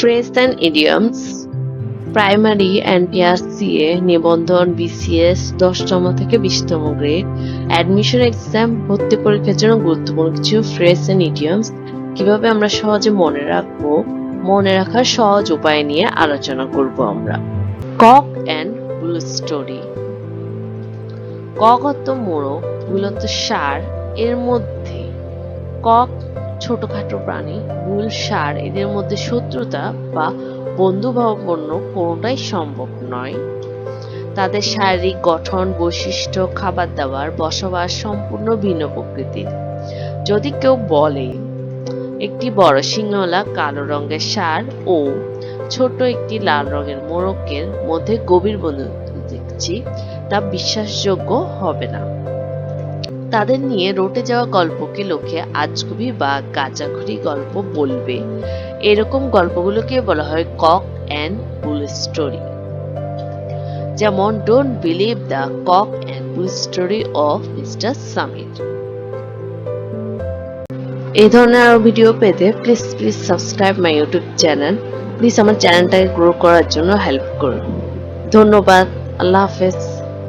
Phrase and idioms primary and PRCA নিবন্ধন BCS দশতম থেকে বিশতম গ্রেড অ্যাডমিশন এক্সাম ভর্তি পরীক্ষার জন্য গুরুত্বপূর্ণ কিছু ফ্রেজ অ্যান্ড ইডিয়মস কীভাবে আমরা সহজে মনে রাখব, মনে রাখার সহজ উপায় নিয়ে আলোচনা করব আমরা। Cock and bull story cock অর্থ মোড়ক, মূলত সার, এর মধ্যে কক ছোটখাটো প্রাণী মূল সার এদের মধ্যে শত্রুতা বা বন্ধুভাবাপন্ন কোনোটাই সম্ভব নয়। তাদের শারীরিক গঠন, বৈশিষ্ট্য খাবার দাবার বসবাস সম্পূর্ণ ভিন্ন প্রকৃতির। যদি কেউ বলে, একটি বড় সিংহলা কালো রঙের সার ও ছোট একটি লাল রঙের মোরকের মধ্যে গভীর বন্ধুত্ব দেখছি, তা বিশ্বাসযোগ্য হবে না। তাদের নিয়ে রটে যাওয়া গল্পকে লোকে আজগুবি বা গাঁজাখুরি গল্প বলবে। এরকম গল্পগুলোকে বলা হয় কক অ্যান্ড বুল স্টোরি। যেমন don't believe the cock and bull story of mister Samir. এই ধরনের আরও ভিডিও পেতে please please subscribe my YouTube channel. Please আমার চ্যানেলটাকে গ্রো করার জন্য হেল্প করুন। ধন্যবাদ। আল্লাহ হাফেজ।